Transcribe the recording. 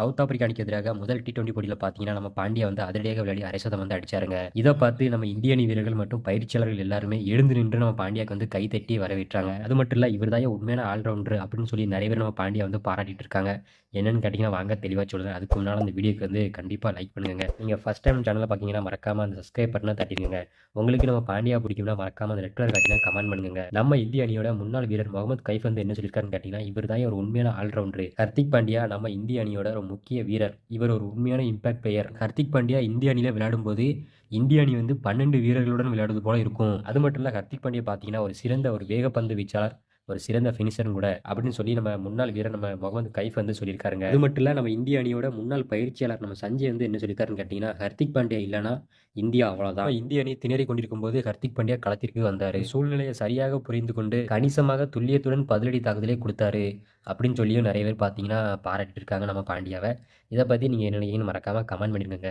South Africa அணிக்கு எதிராக முதல் டி டுவெண்டி போட்டியில் பார்த்தீங்கன்னா நம்ம பாண்டியா வந்து அதிரடியாக விளையாடி அரைசதம் வந்து அடிச்சாருங்க. இதை பார்த்து நம்ம இந்திய அணி வீரர்கள் மற்றும் பயிற்சியாளர்கள் எல்லாருமே எழுந்து நின்று நம்ம பாண்டியாக்கு வந்து கை தட்டி வரவேற்றாங்க. அது மட்டும் இல்லை இவர் தான் உண்மையான ஆல்ரவுண்டர் அப்படின்னு சொல்லி நிறைய பேர் நம்ம பாண்டியா வந்து பாராட்டிட்டு இருக்காங்க. என்னன்னு கேட்டிங்கன்னா வாங்க தெளிவாக சொல்லுங்கள் அதுக்கு முன்னால் அந்த வீடியோக்கு வந்து கண்டிப்பாக லைக் பண்ணுங்க. நீங்கள் ஃபஸ்ட் டைம் சேனலில் பார்த்தீங்கன்னா மறக்காம அந்த சப்ஸ்கிரைப் பண்ணால் தட்டிடுங்க. உங்களுக்கு நம்ம பாண்டியா பிடிக்கும்னா மறக்காம அந்த ரெட் கலர் காட்டினா கமெண்ட் பண்ணுங்க. நம்ம இந்திய அணியோட முன்னாள் வீரர் முகமது கைஃப் வந்து என்ன சொல்லியிருக்காருன்னு கேட்டிங்கன்னா இவர் தான் ஒரு உண்மையான ஆல்ரவுண்டர்? ஹர்திக் பாண்டியா நம்ம இந்திய அணியோட ரொம்ப முக்கிய வீரர். இவர் ஒரு உண்மையான இம்பாக்ட் பிளேயர் ஹர்திக் பாண்டியா இந்திய அணியில் விளையாடும் போது இந்திய அணி வந்து பன்னெண்டு வீரர்களுடன் விளையாடுவது போல இருக்கும். அது மட்டும் இல்லை ஹர்திக் பாண்டியா பார்த்தீங்கன்னா ஒரு சிறந்த ஒரு வேகப்பந்து வீச்சாளர். ஒரு சிறந்த ஃபினிஷரும் கூட அப்படின்னு சொல்லி நம்ம முன்னாள் வீரர் நம்ம முகமது கைஃப் வந்து சொல்லியிருக்காருங்க. அது மட்டும் இல்லை நம்ம இந்திய அணியோட முன்னாள் பயிற்சியாளர் நம்ம சஞ்சய் வந்து என்ன சொல்லியிருக்காருன்னு கேட்டிங்கன்னா ஹர்திக் பாண்டியா இல்லைனா இந்தியா அவ்வளோதான் இந்திய அணி திணறி கொண்டிருக்கும் போது ஹர்திக் பாண்டியா களத்திற்கு வந்தார். சூழ்நிலையை சரியாக புரிந்து கொண்டு கணிசமாக துல்லியத்துடன் பதிலடி தாக்குதலே கொடுத்தாரு அப்படின்னு சொல்லியும் நிறைய பேர் பார்த்தீங்கன்னா பாராட்டிட்டு இருக்காங்க நம்ம பாண்டியாவை. இதை பற்றி நீங்கள் என்ன நினைக்கிறீங்கன்னு மறக்காமல் கமெண்ட் பண்ணிடுங்க